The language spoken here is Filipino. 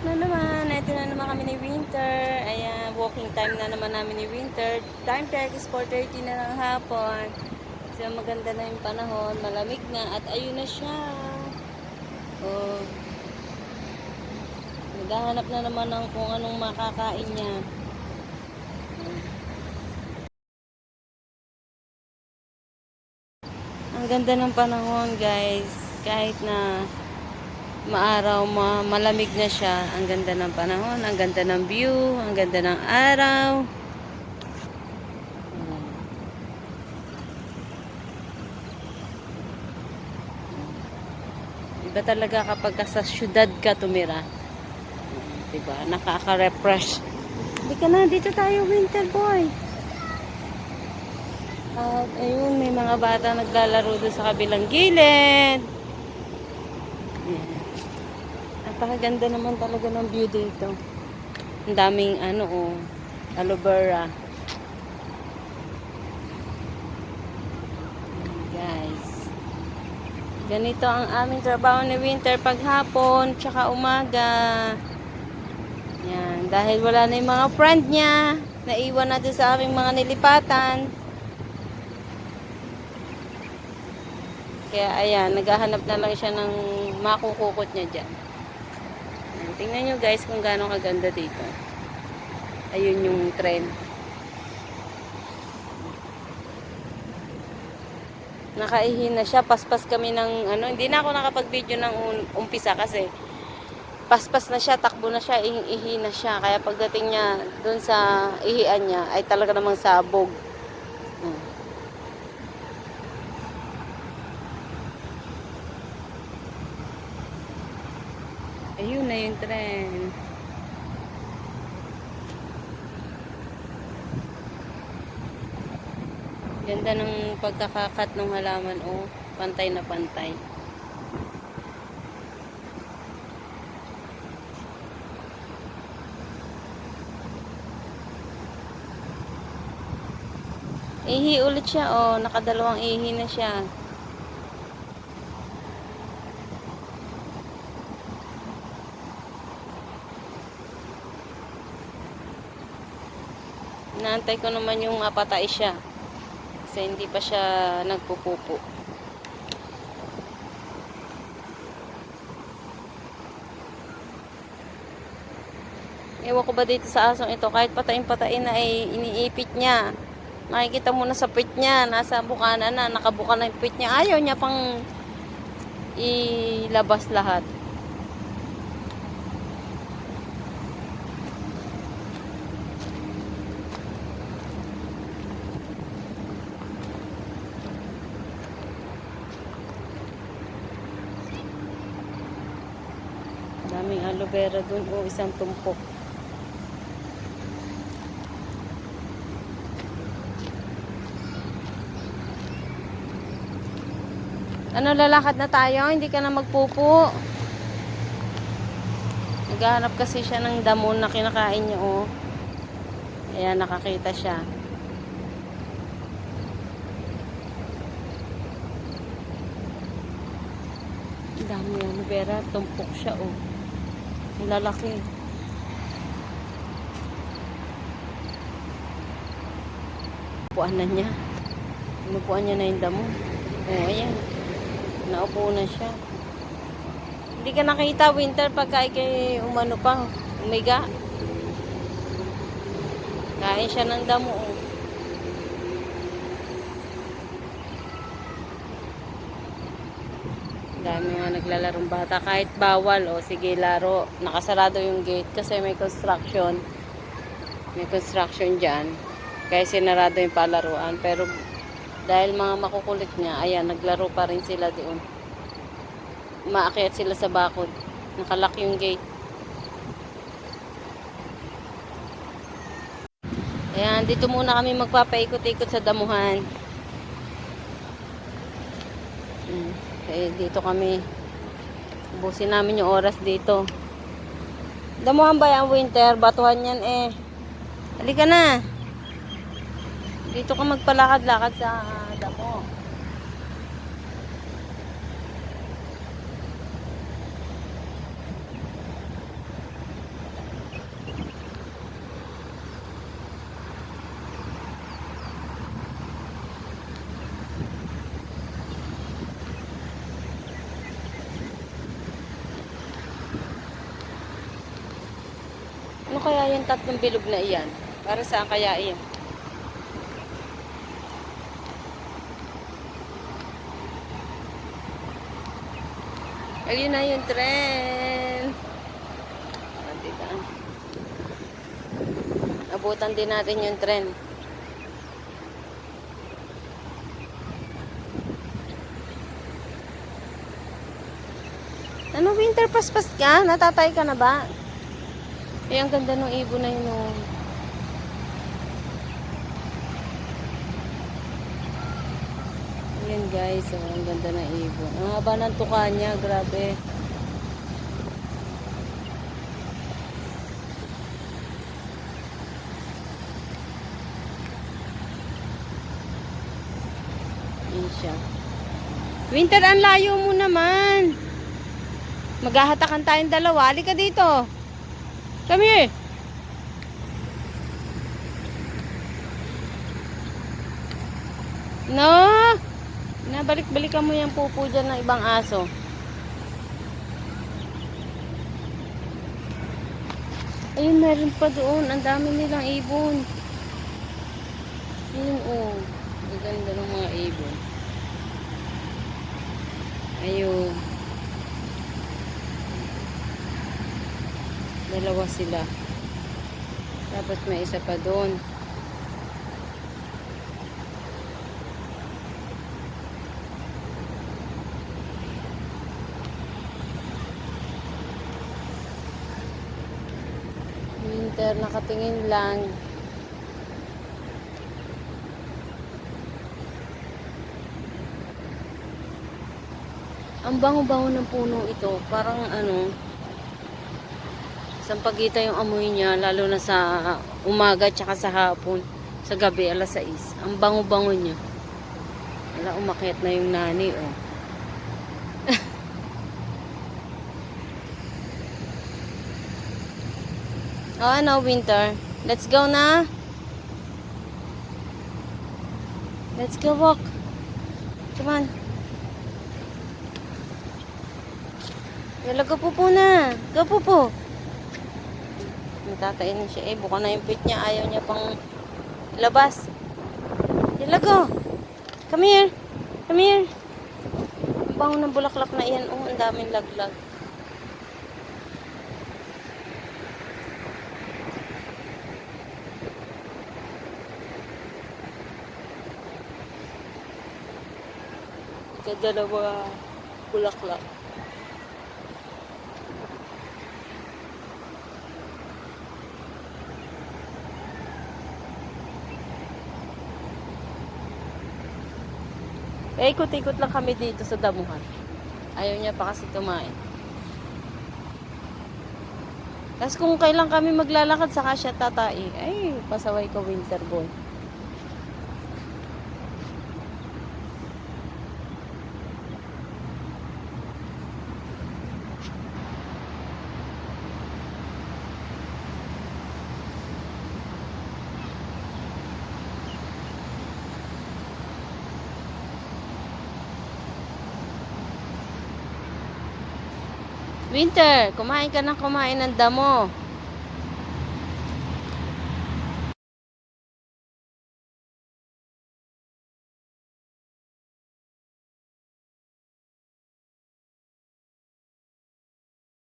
up na naman. Ito na naman kami ni Winter. Ayan, walking time na naman namin ni Winter. Time check is 4.30 na ng hapon. So, maganda na yung panahon. Malamig na. At ayun na siya. Oh. Naghahanap na naman ng kung anong makakain niya. Ang ganda ng panahon, guys. Kahit na maaraw, ma malamig na siya. Ang ganda ng panahon, ang ganda ng view, ang ganda ng araw. Hmm. Iba talaga kapag ka sa syudad ka tumira. Diba? Nakaka-refresh. Hindi ka na, dito tayo, winter boy. At ayun, may mga bata naglalaro doon sa kabilang gilid. Ayan. Napakaganda naman talaga ng view dito. Ang daming ano oh, aloe vera. Guys. Ganito ang aming trabaho ni Winter paghapon, tsaka umaga. Yan, dahil wala na yung mga friend niya, naiwan na doon sa aming mga nilipatan. Kaya ayan, naghahanap na lang siya ng makukukot niya dyan. Tingnan nyo guys kung gaano kaganda dito. Ayun yung trend. Nakaihi na siya. Paspas kami ng ano. Hindi na ako nakapag-video ng umpisa kasi paspas na siya, takbo na siya, ihi na siya. Kaya pagdating niya dun sa ihian niya ay talaga namang sabog. Hmm. Ayun na yung trend. Ganda ng pagkakakat ng halaman, oh. Pantay na pantay. Ihi ulit siya, oh. Nakadalawang ihi na siya. Inaantay ko naman yung mapatay siya. Kasi hindi pa siya nagpupupo. Ewan ko ba dito sa asong ito, kahit patayin-patayin na ay iniipit niya. Nakikita mo na sa pit niya, nasa bukana na, nakabuka na yung pit niya. Ayaw niya pang ilabas lahat. Daming aloe vera dun o isang tumpok. Ano lalakad na tayo? Hindi ka na magpupo. Naghahanap kasi siya ng damo na kinakain niya oh. Ayan, nakakita siya. Ang dami aloe vera. Tumpok siya oh. Lalaki. Upuan na niya. Inupuan niya na yung damo. Oo, ayan. Naupo na siya. Hindi ka nakita winter pagka ikay umano pa. Umiga. Kain siya ng damo. oh. Dami nga naglalarong bata. Kahit bawal, o sige laro. Nakasarado yung gate kasi may construction. May construction dyan. Kaya sinarado yung palaruan. Pero dahil mga makukulit nga, ayan, naglaro pa rin sila doon. Maakyat sila sa bakod. Nakalak yung gate. Ayan, dito muna kami magpapaikot-ikot sa damuhan. Hmm. Eh, dito kami. Ubusin namin yung oras dito. Damuhan ba yan, winter? Batuhan yan eh. Halika na. Dito ka magpalakad-lakad sa ah, damo. kaya yung tatlong bilog na iyan? Para saan kaya iyan? Ayun na yung tren. Ah? Abutan din natin yung tren. Ano winter paspas ka? Natatay ka na ba? Eh, ang ganda ng ibon na yun. Oh. Ayan guys, oh, ang ganda ng ibon. Ang haba ng tuka niya, grabe. Ayan siya. Winter, ang layo mo naman. Maghahatakan tayong dalawa. Halika dito. Come here. No! Nabalik-balikan mo yung pupo dyan ng ibang aso. Ayun, meron pa doon. Ang dami nilang ibon. Ayun, oh. Ang ganda ng mga ibon. Ayun. Dalawa sila. Dapat may isa pa doon. Winter, nakatingin lang. Ang bango-bango ng puno ito. Parang ano, sampagita yung amoy niya, lalo na sa umaga tsaka sa hapon. Sa gabi, alas 6. Ang bango-bango niya. Wala, umakyat na yung nani, oh. oh, ano, winter? Let's go na. Let's go walk. Come on. Yala, go po po na. Go po po. Natatain na siya. Eh, buka na yung pit niya. Ayaw niya pang labas. Yala, go. Come here. Come here. Ang bango ng bulaklak na iyan. Oh, ang daming laglag. Kadalawa bulaklak. Eh, ikot-ikot lang kami dito sa damuhan. Ayaw niya pa kasi tumain. Tapos kung kailan kami maglalakad, saka siya tatai. Ay, pasaway ka winter boy. Winter, kumain ka ng kumain ng damo.